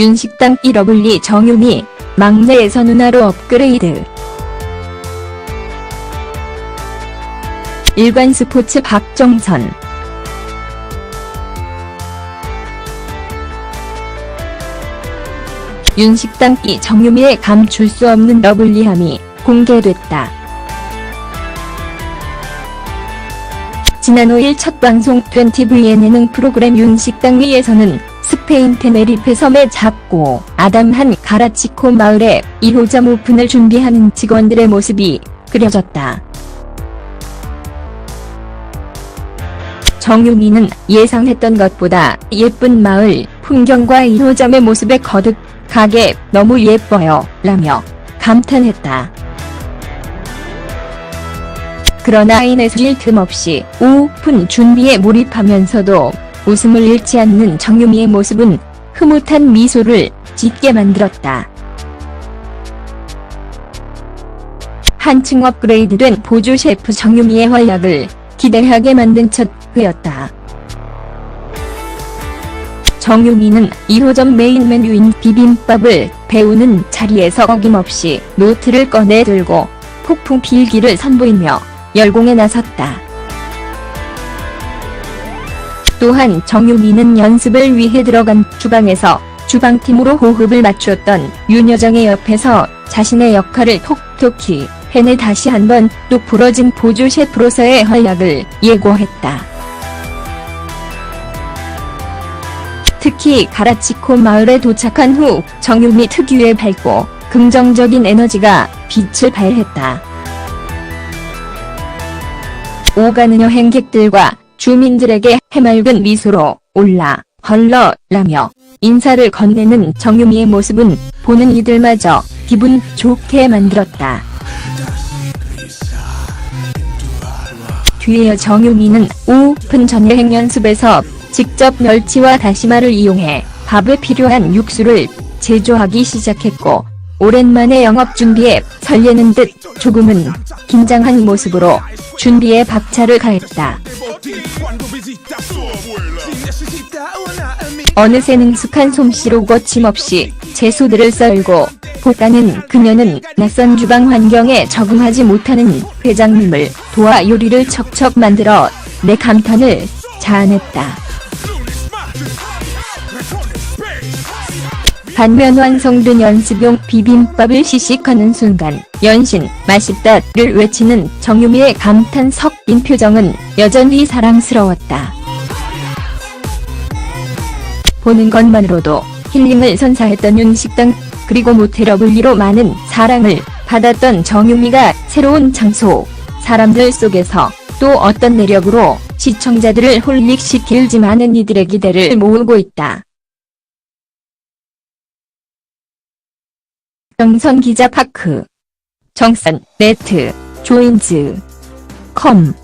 윤식당 1러블리 정유미, 막내에서 누나로 업그레이드. 일관 스포츠 박정선. 윤식당 2 정유미의 감출 수 없는 러블리함이 공개됐다. 지난 5일 첫 방송된 TV 예능 프로그램 윤식당 위에서는 스페인 테네리페 섬에 작고 아담한 가라치코 마을에 2호점 오픈을 준비하는 직원들의 모습이 그려졌다. 정유미는 예상했던 것보다 예쁜 마을 풍경과 1호점의 모습에 거듭 가게 너무 예뻐요 라며 감탄했다. 그러나 인에서 쉴틈 없이 오픈 준비에 몰입하면서도 웃음을 잃지 않는 정유미의 모습은 흐뭇한 미소를 짓게 만들었다. 한층 업그레이드된 보조 셰프 정유미의 활약을 기대하게 만든 첫 회였다. 정유미는 1호점 메인 메뉴인 비빔밥을 배우는 자리에서 어김없이 노트를 꺼내 들고 폭풍 필기를 선보이며 열공에 나섰다. 또한 정유미는 연습을 위해 들어간 주방에서 주방팀으로 호흡을 맞추었던 윤여정의 옆에서 자신의 역할을 톡톡히 해내 다시 한번 또 부러진 보조 셰프로서의 활약을 예고했다. 특히 가라치코 마을에 도착한 후 정유미 특유의 밝고 긍정적인 에너지가 빛을 발했다. 오가는 여행객들과 주민들에게 해맑은 미소로 올라 헐러라며 인사를 건네는 정유미의 모습은 보는 이들마저 기분 좋게 만들었다. 뒤이어 정유미는 오픈 전 여행 연습에서 직접 멸치와 다시마를 이용해 밥에 필요한 육수를 제조하기 시작했고 오랜만에 영업 준비에 설레는 듯 조금은 긴장한 모습으로 준비에 박차를 가했다. 어느새 능숙한 솜씨로 거침없이 채소들을 썰고 볶아는 그녀는 낯선 주방 환경에 적응하지 못하는 회장님을 도와 요리를 척척 만들어 내 감탄을 자아냈다. 반면 완성된 연습용 비빔밥을 시식하는 순간 연신 맛있다를 외치는 정유미의 감탄 섞인 표정은 여전히 사랑스러웠다. 보는 것만으로도 힐링을 선사했던 윤식당 그리고 모태러블리로 많은 사랑을 받았던 정유미가 새로운 장소 사람들 속에서 또 어떤 매력으로 시청자들을 홀릭시킬지 많은 이들의 기대를 모으고 있다. 정선 기자 파크. 정선 네트 조인즈 컴